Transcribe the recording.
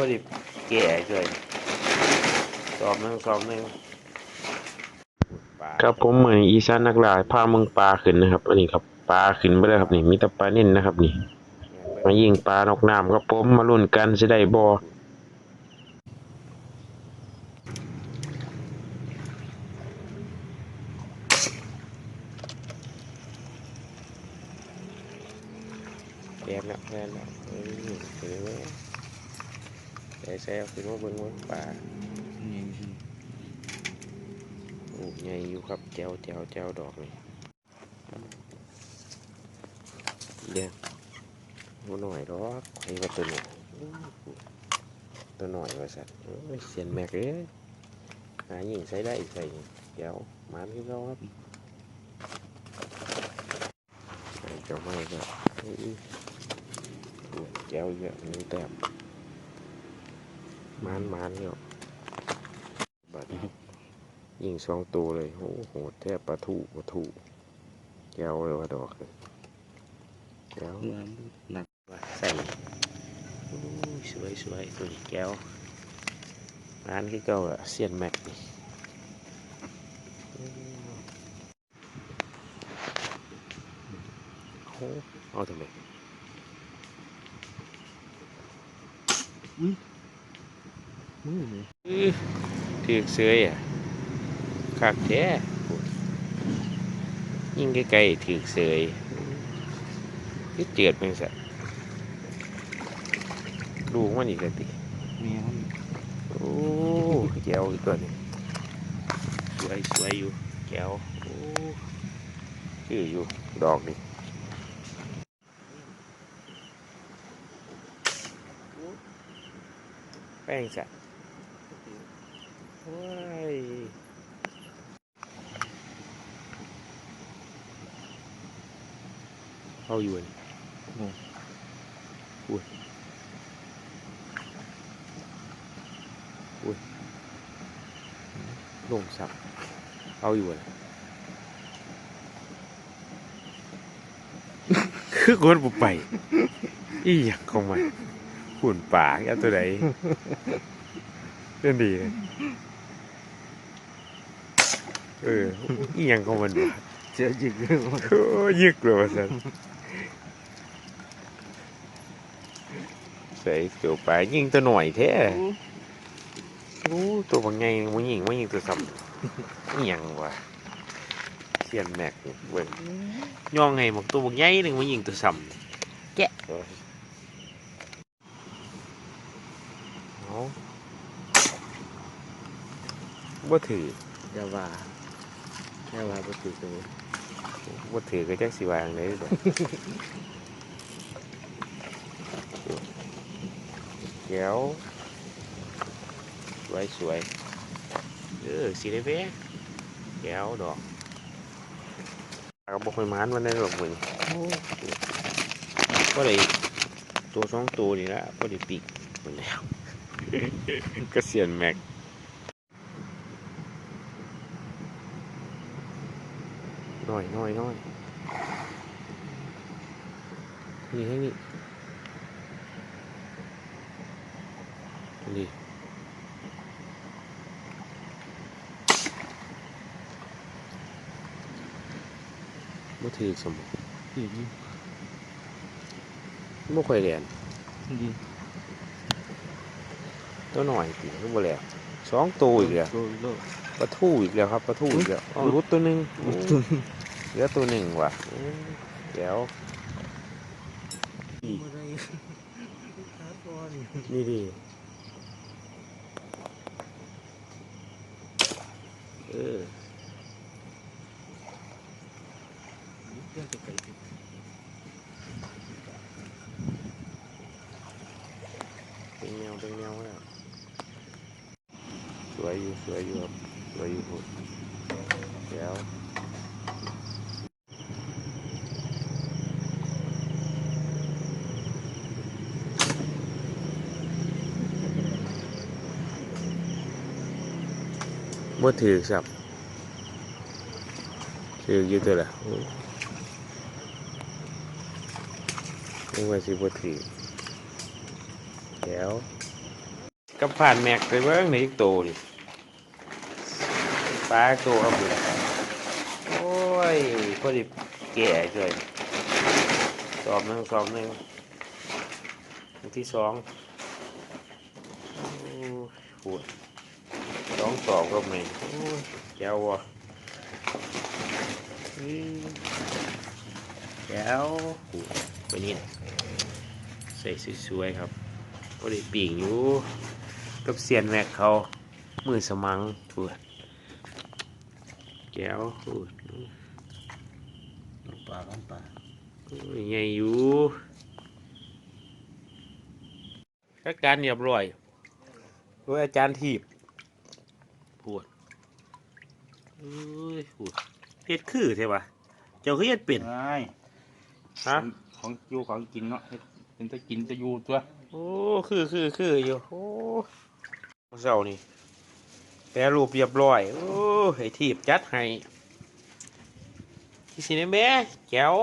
พอดีแก่เลยสอบหนึงสอบหนึงปลาครับผมเหมือนอีสานนักล่าพามึงปลาขึ้นนะครับ อันนี้ครับปลาขึ้นไปเลยครับนี่มีแต่ปลาเน่นนะครับ นี่ มายิงปลานกน้ำครับผมมาลุ้นกันสิได้บ่แย่แล้วแย่แล้วเอ้ยเห็นไหมใส่แซ่ขึ้นมาเบิ่งว่าปลาโอ้ใหญ่อยู่ครับแจวแจวแจวดอกนี่เดี๋ยวมาหน่อย ดอกใครว่าตัวหน่อยตัวหน่อยว่าสัตว์โอ้ยเสียนแม็กเลยหายิงใช้ได้ใส่เดี๋ยว มันคือเราครับไอ้เจ้าไม่ก็เอ้ยแก้วเยอะนี่แต้มมันมันเยอะบัดนี้ยิงสองตัวเลยโอ้โหแทบปลาทูปลาทูแก้วเลยว่าดอกเลยแก้วหนักว่าใส่โอ้ยสวยสวยตัวนี้แก้วร้านที่เก่าอะเซียนแม็กนี่โอ้เอาทำไมมือเลยอื้อถือกเสือยอะคักแท้ยิ่งใกล้ๆถือกเสือยคือเจือดเป็นสัตว์ลูกมันอีกแล้วติเมียมันโอ้แก้วอีกตัวนี้สวยสวยอยู่แก้วโอ้คืออยู่ดอกนี่แป้งสัตว์ ว้ายเอาอยู่นี่อุ้ยอุ้ยลงสับเอาอยู่นี่คือคนบุไป อีหยังของมันหุ่นป่าแกตัวไหนเล่นดีเลย เอออีหยังของมันวะเสียจิกเลยว่าโอ้ยึกเลยว่าสันใส่ตัวป่ายิงตัวหน่อยแท้โอ้ตัวบางไงมันยิงมันยิงตัวซ้ำอีหยังวะเสียนแม็กนี่เบิ่งย่องไงบอกตัวบางใหญ่หนึ่งมันยิงตัวซ้ำแกะเอาบ่ถืออย่าว่า อย่าว่าปกติเลยบ่ถือก็จักสิวางเลยดอกเดี๋ยวสวยสวยเออสีได้เว้เดี๋ยวดอกก็บ่ค่อยมานมันได้หรอกมึงก็ได้ตัวสองตัวนี่ละก็ได้ปีกหมดแล้วก็เสียนแม็ก น้อยน้อยน้อยนี่ให้นี่นี่บ่ถือสมดีดีบ่ค่อยแหลนดีตัวหน่อยสิก็บ่แหลนสองตัวอีกแล้วโลโล ปลาทูอีกแล้วครับปลาทูอีกแล้วเอารุดตัวหนึ่งโอ้เหลือตัวหนึ่งว่ะโอ้เดี๋ยวอะไรขาก่อนนี่ดิเออเรื่องจะไกลติดเป็นแนวเป็นแนวแล้วสวยอยู่สวยอยู่ครับ สวยอยู่พุ่นเดี๋ยวบ่ถือสับถืออยู่ตัวละโอ้ไม่ว่าสิบ่ถือแก้วกับผ่านแม็กไปเบิ้งในอีกโตดิ ปลาโตครับโอ้ยพอดีแก่เลยสอบหนึ่งสอบหนึ่งที่สองโอ้ยปวดสองสอบครับนี่โอ้ยแก้ววะอืมแก้วปวดไปนี่นะใส่สวยๆครับก็ได้ปีงอยู่กับเสียนแม็กเขามือสมังถูด ก้วถูดปลากันปลาโอ้ยใหญ่อยู่ก็การเรียบร้อยด้วยอาจารย์ทีบปวดเอ้ยปวดเพชรคือใช่ปะเจ้าคือเฮ็ดเป็นใช่ฮะของอยู่ของกินเนาะเฮ็ดเป็นจะกินจะอยู่ตัว โอ้ คือคือคืออยู่ โอ้เสานี่ แปรรูปเรียบร้อย โอ้ให้ทีบจัดให้ที่สิเนี่ยแม่แก้ว